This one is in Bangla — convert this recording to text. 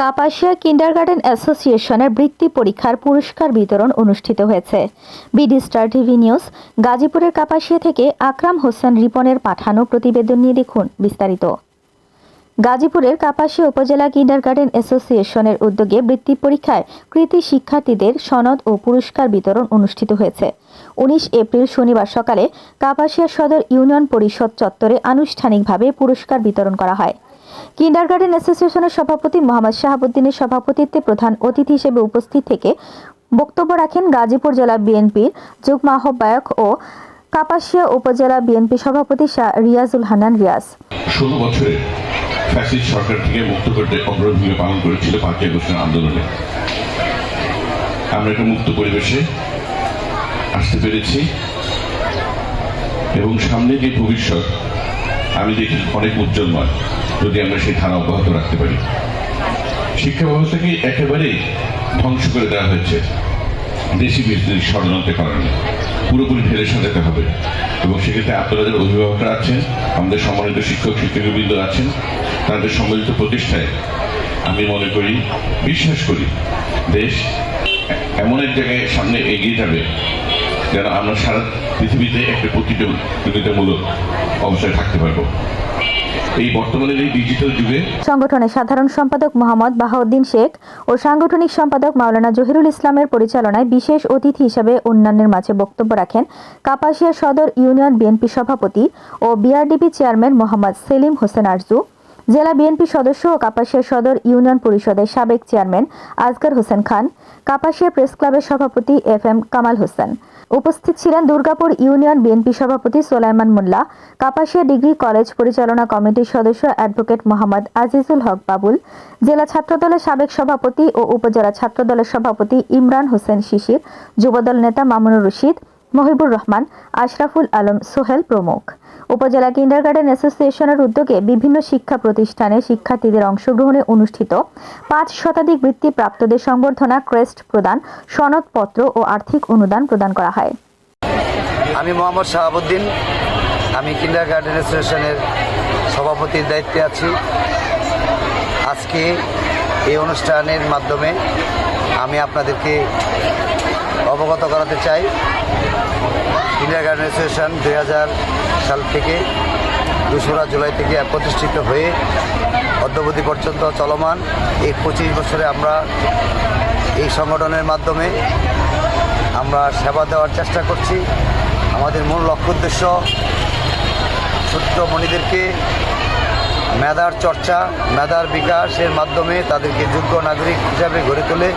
কাপাসিয়া কিন্ডারগার্টেন অ্যাসোসিয়েশনের বৃত্তি পরীক্ষার পুরস্কার বিতরণ অনুষ্ঠিত হয়েছে। বিডি স্টার টিভি নিউজ, গাজীপুরের কাপাসিয়া থেকে আকরাম হোসেন রিপনের পাঠানো প্রতিবেদন নিয়ে দেখুন বিস্তারিত। গাজীপুরের কাপাসিয়া উপজেলা কিন্ডারগার্টেন অ্যাসোসিয়েশনের উদ্যোগে বৃত্তি পরীক্ষায় কৃতি শিক্ষার্থীদের সনদ ও পুরস্কার বিতরণ অনুষ্ঠিত হয়েছে। উনিশ এপ্রিল শনিবার সকালে কাপাসিয়া সদর ইউনিয়ন পরিষদ চত্বরে আনুষ্ঠানিকভাবে পুরস্কার বিতরণ করা হয়। কিন্ডারগার্টেন অ্যাসোসিয়েশনের সভাপতি মোহাম্মদ শাহাবুদ্দিনের সভাপতিত্বে প্রধান অতিথি হিসেবে উপস্থিত থেকে বক্তব্য রাখেন গাজীপুর জেলা বিএনপির যুগ্ম আহ্বায়ক ও কাপাসিয়া উপজেলা বিএনপি সভাপতি শাহ রিয়াজুল হান্নান রিয়াজ। ষোলো বছরে ফ্যাসিস্ট সরকার থেকে মুক্ত করতে অগ্রণী পালন করেছিল পাঁচই আগস্টের আন্দোলনে। আমরা একটা মুক্ত পরিবেশে আসতে পেরেছি এবং সামনে যে ভবিষ্যৎ, আমি দেখি অনেক উজ্জ্বলময় যদি আমরা সেই ধারা অব্যাহত রাখতে পারি। শিক্ষা ব্যবস্থাকে একেবারেই ধ্বংস করে দেওয়া হয়েছে। দেশি বিরোধী ষড়যন্ত্রের কারণে। পুরোপুরি ঢেলে সাজাতে হবে। এবং সেক্ষেত্রে আপনারা যারা অভিভাবকরা আছেন, আমাদের সম্মানিত শিক্ষক শিক্ষকবৃন্দ আছেন, তাদের সম্মিলিত প্রতিষ্ঠায় আমি মনে করি, বিশ্বাস করি, দেশ এমন এক জায়গায় সামনে এগিয়ে যাবে যেন আমরা সারা পৃথিবীতে একটা প্রতিযোগিতামূলক অবস্থায় থাকতে পারব। এই বর্তমানের এই ডিজিটাল যুগে সংগঠনের সাধারণ সম্পাদক মোহাম্মদ বাহাউদ্দিন শেখ ও সাংগঠনিক সম্পাদক মাওলানা জহিরুল ইসলামের পরিচালনায় বিশেষ অতিথি হিসেবে অন্যান্যের মাঝে বক্তব্য রাখেন কাপাসিয়া সদর ইউনিয়ন বিএনপি সভাপতি ও বিআরডিপি চেয়ারম্যান মোহাম্মদ সেলিম হোসেন আরজু। জেলা বিএনপি সদস্য ও কাপাসিয়া সদর ইউনিয়ন পরিষদের সাবেক চেয়ারম্যান আজগর হোসেন খান, কাপাসিয়া প্রেস ক্লাবের সভাপতি এফ এম কামাল হোসেন। উপস্থিত ছিলেন দুর্গাপুর ইউনিয়ন বিএনপি সভাপতি সোলাইমান মোল্লা, কাপাসিয়া ডিগ্রি কলেজ পরিচালনা কমিটির সদস্য অ্যাডভোকেট মোহাম্মদ আজিজুল হক বাবুল, জেলা ছাত্রদলের সাবেক সভাপতি ও উপজেলা ছাত্রদলের সভাপতি ইমরান হোসেন শিশির, যুবদল নেতা মামুনুর রশিদ, মহিবুর রহমান, আশরাফুল আলম সোহেল প্রমুখ। উপজেলা কিন্ডারগার্টেন অ্যাসোসিয়েশনের উদ্যোগে বিভিন্ন শিক্ষা প্রতিষ্ঠানে শিক্ষার্থীদের অংশগ্রহণে অনুষ্ঠিত পাঁচ শতাধিক বৃত্তিপ্রাপ্তদের সংবর্ধনা ক্রেস্ট প্রদান, সনদপত্র ও আর্থিক অনুদান প্রদান করা হয়। আমি মোহাম্মদ শাহাবুদ্দিন। আমি কিন্ডার গার্ডেন অ্যাসোসিয়েশনের সভাপতির দায়িত্বে আছি। আজকে এই অনুষ্ঠানের মাধ্যমে আমি আপনাদেরকে অবগত করাতে চাই। ইন্ডিয়া গার্ডেন অ্যাসোসিয়েশন দুই সাল থেকে দোসরা জুলাই থেকে প্রতিষ্ঠিত হয়ে অদ্যবধি পর্যন্ত চলমান এই পঁচিশ বছরে আমরা এই সংগঠনের মাধ্যমে আমরা সেবা দেওয়ার চেষ্টা করছি। আমাদের মূল লক্ষ্য উদ্দেশ্য ছোট্ট মণিদেরকে মেধার চর্চা, মেধার বিকাশের মাধ্যমে তাদেরকে যোগ্য নাগরিক হিসাবে গড়ে তোলে।